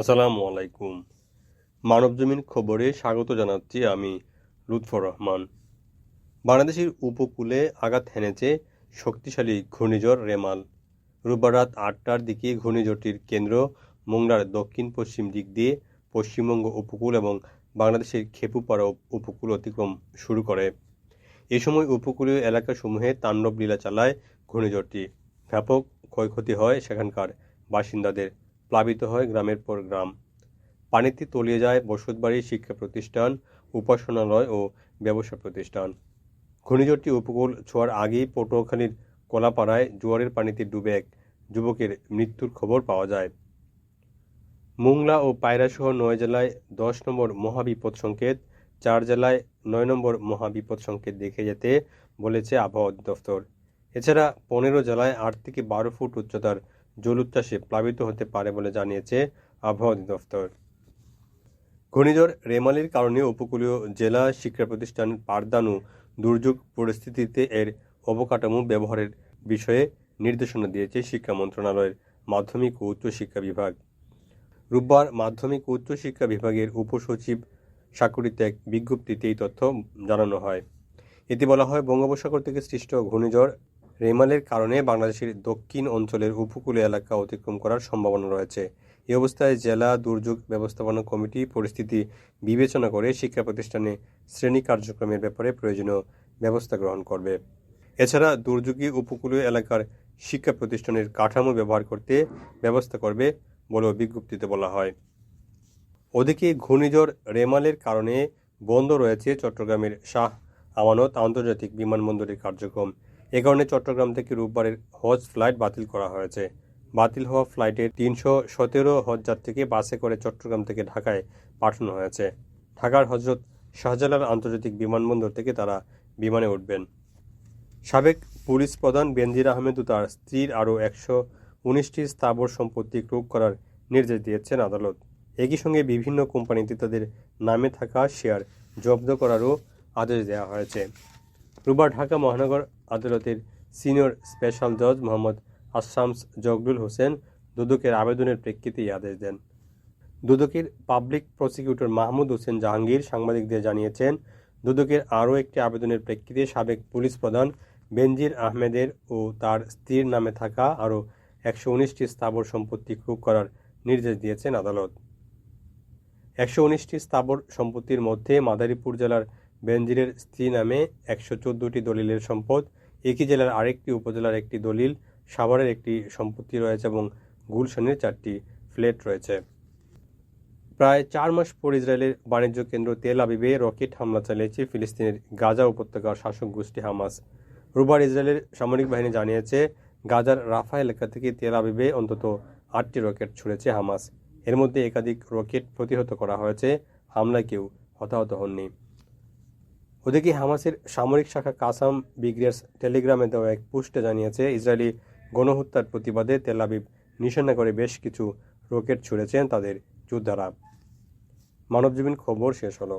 আসসালামু আলাইকুম। মানবজমিন খবরে স্বাগত জানাচ্ছি আমি লুৎফর রহমান। বাংলাদেশের উপকূলে আঘাত হেনেছে শক্তিশালী ঘূর্ণিঝড় রেমাল। রোববার রাত আটটার দিকে ঘূর্ণিঝড়টির কেন্দ্র মোংলার দক্ষিণ পশ্চিম দিক দিয়ে পশ্চিমবঙ্গ উপকূল এবং বাংলাদেশের খেপুপাড়া উপকূল অতিক্রম শুরু করে। এ সময় উপকূলীয় এলাকাসমূহে তাণ্ডব লীলা চালায় ঘূর্ণিঝড়টি। ব্যাপক ক্ষয়ক্ষতি হয় সেখানকার বাসিন্দাদের। প্লাবিত হয় গ্রামের পর গ্রাম। পানিতে তলিয়ে যায় বসতবাড়ি, শিক্ষা প্রতিষ্ঠান, উপাসনালয় ও ব্যবসা প্রতিষ্ঠান। ঘূর্ণিঝড়টি উপকূল ছোঁয়ার আগেই পটুয়াখালীর কলাপাড়ায় জোয়ারের পানিতে ডুবে এক যুবকের মৃত্যুর খবর পাওয়া যায়। মোংলা ও পায়রাসহ নয় জেলায় দশ নম্বর মহাবিপদ সংকেত, চার জেলায় নয় নম্বর মহাবিপদ সংকেত দেখে যেতে বলেছে আবহাওয়া দফতর এছাড়া পনেরো জেলায় আট থেকে বারো ফুট উচ্চতার জলোচ্ছ্বাসে প্লাবিত হতে পারে বলে জানিয়েছে আবহাওয়া অধিদপ্তর। ঘূর্ণিঝড় রেমালির কারণে উপকূলীয় জেলা শিক্ষা প্রতিষ্ঠান পাঠদান ও দুর্যোগ পরিস্থিতিতে এর অবকাঠামো ব্যবহারের বিষয়ে নির্দেশনা দিয়েছে শিক্ষা মন্ত্রণালয়ের মাধ্যমিক ও উচ্চশিক্ষা বিভাগ। রোববার মাধ্যমিক ও উচ্চশিক্ষা বিভাগের উপসচিব স্বাক্ষরিত এক বিজ্ঞপ্তিতে এই তথ্য জানানো হয়। এতে বলা হয়, বঙ্গোপসাগর থেকে সৃষ্ট ঘূর্ণিঝড় রেমালের কারণে বাংলাদেশের দক্ষিণ অঞ্চলের উপকূলীয় এলাকা অতিক্রম করার সম্ভাবনা রয়েছে। এ অবস্থায় জেলা দুর্যোগ ব্যবস্থাপনা কমিটি পরিস্থিতি বিবেচনা করে শিক্ষা প্রতিষ্ঠানে শ্রেণি কার্যক্রমের ব্যাপারে প্রয়োজনীয় ব্যবস্থা গ্রহণ করবে। এছাড়া দুর্যোগী উপকূলীয় এলাকার শিক্ষা প্রতিষ্ঠানের কাঠামো ব্যবহার করতে ব্যবস্থা করবে বলেও বিজ্ঞপ্তিতে বলা হয়। ওদিকে ঘূর্ণিঝড় রেমালের কারণে বন্ধ রয়েছে চট্টগ্রামের শাহ আমানত আন্তর্জাতিক বিমানবন্দরের কার্যক্রম। এ কারণে চট্টগ্রাম থেকে রোববারের হজ ফ্লাইট বাতিল করা হয়েছে। বাতিল হওয়া ফ্লাইটের তিনশো সতেরো হজযাত্রীকে বাসে করে চট্টগ্রাম থেকে ঢাকায় পাঠানো হয়েছে। ঢাকার হজরত শাহজালাল আন্তর্জাতিক বিমানবন্দর থেকে তারা বিমানে উঠবেন। সাবেক পুলিশ প্রধান বেনজির আহমেদ ও তার স্ত্রীর আরও একশো উনিশটি স্থাবর সম্পত্তি ক্রোক করার নির্দেশ দিয়েছেন আদালত। একই সঙ্গে বিভিন্ন কোম্পানিতে তাদের নামে থাকা শেয়ার জব্দ করারও আদেশ দেওয়া হয়েছে। রোববার ঢাকা মহানগর আদালতের সিনিয়র স্পেশাল জজ মোহাম্মদ আসামস জগলুল হোসেন দুদকের আবেদনের প্রেক্ষিতে আদেশ দেন। দুদকের পাবলিক প্রসিকিউটর মাহমুদ হোসেন জাহাঙ্গীর সাংবাদিকদের জানিয়েছেন, দুদকের আরও একটি আবেদনের প্রেক্ষিতে সাবেক পুলিশ প্রধান বেনজির আহমেদের ও তার স্ত্রীর নামে থাকা আরও একশো উনিশটি স্থাবর সম্পত্তি ক্রোক করার নির্দেশ দিয়েছেন আদালত। একশো উনিশটি স্থাবর সম্পত্তির মধ্যে মাদারীপুর জেলার বেনজিরের স্ত্রী নামে একশো চোদ্দোটি দলিলের সম্পদ একই জেলার আরেকটি উপজেলার একটি দলিল, সাভারের একটি সম্পত্তি রয়েছে এবং গুলশানের চারটি ফ্ল্যাট রয়েছে। প্রায় চার মাস পর ইসরায়েলের বাণিজ্য কেন্দ্র তেল আবিবে রকেট হামলা চালিয়েছে ফিলিস্তিনের গাজা উপত্যকার শাসক গোষ্ঠী হামাস। রোববার ইসরায়েলের সামরিক বাহিনী জানিয়েছে, গাজার রাফা এলাকা থেকে তেল আবিবে অন্তত আটটি রকেট ছুড়েছে হামাস। এর মধ্যে একাধিক রকেট প্রতিহত করা হয়েছে, হামলায় কেউ হতাহত হননি। ওদিকে হামাসের সামরিক শাখা কাসাম ব্রিগেডস টেলিগ্রামে দেওয়া এক পোস্টে জানিয়েছে, ইসরায়েলি গণহত্যার প্রতিবাদে তেলাবিব নিশানা করে বেশ কিছু রকেট ছুড়েছেন তাদের যোদ্ধারা। মানবজীবন খবর শেষ হলো।